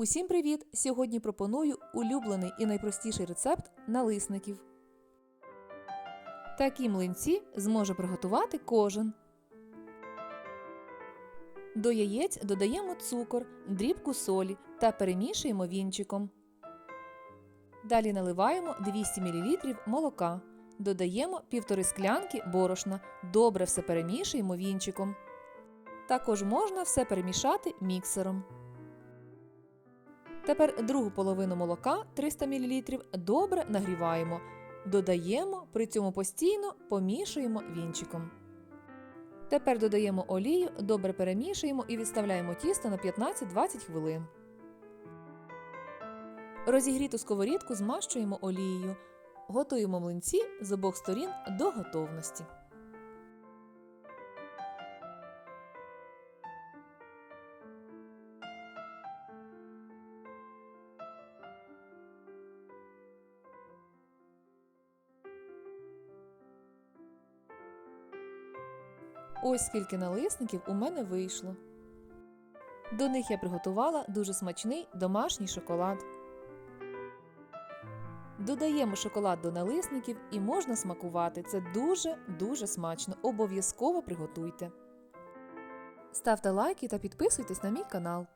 Усім привіт! Сьогодні пропоную улюблений і найпростіший рецепт налисників. Такі млинці зможе приготувати кожен. До яєць додаємо цукор, дрібку солі та перемішуємо вінчиком. Далі наливаємо 200 мл молока. Додаємо півтори склянки борошна. Добре все перемішуємо вінчиком. Також можна все перемішати міксером. Тепер другу половину молока 300 мл добре нагріваємо. Додаємо, при цьому постійно помішуємо вінчиком. Тепер додаємо олію, добре перемішуємо і відставляємо тісто на 15-20 хвилин. Розігріту сковорідку змащуємо олією. Готуємо млинці з обох сторін до готовності. Ось скільки налисників у мене вийшло. До них я приготувала дуже смачний домашній шоколад. Додаємо шоколад до налисників і можна смакувати. Це дуже-дуже смачно. Обов'язково приготуйте. Ставте лайки та підписуйтесь на мій канал.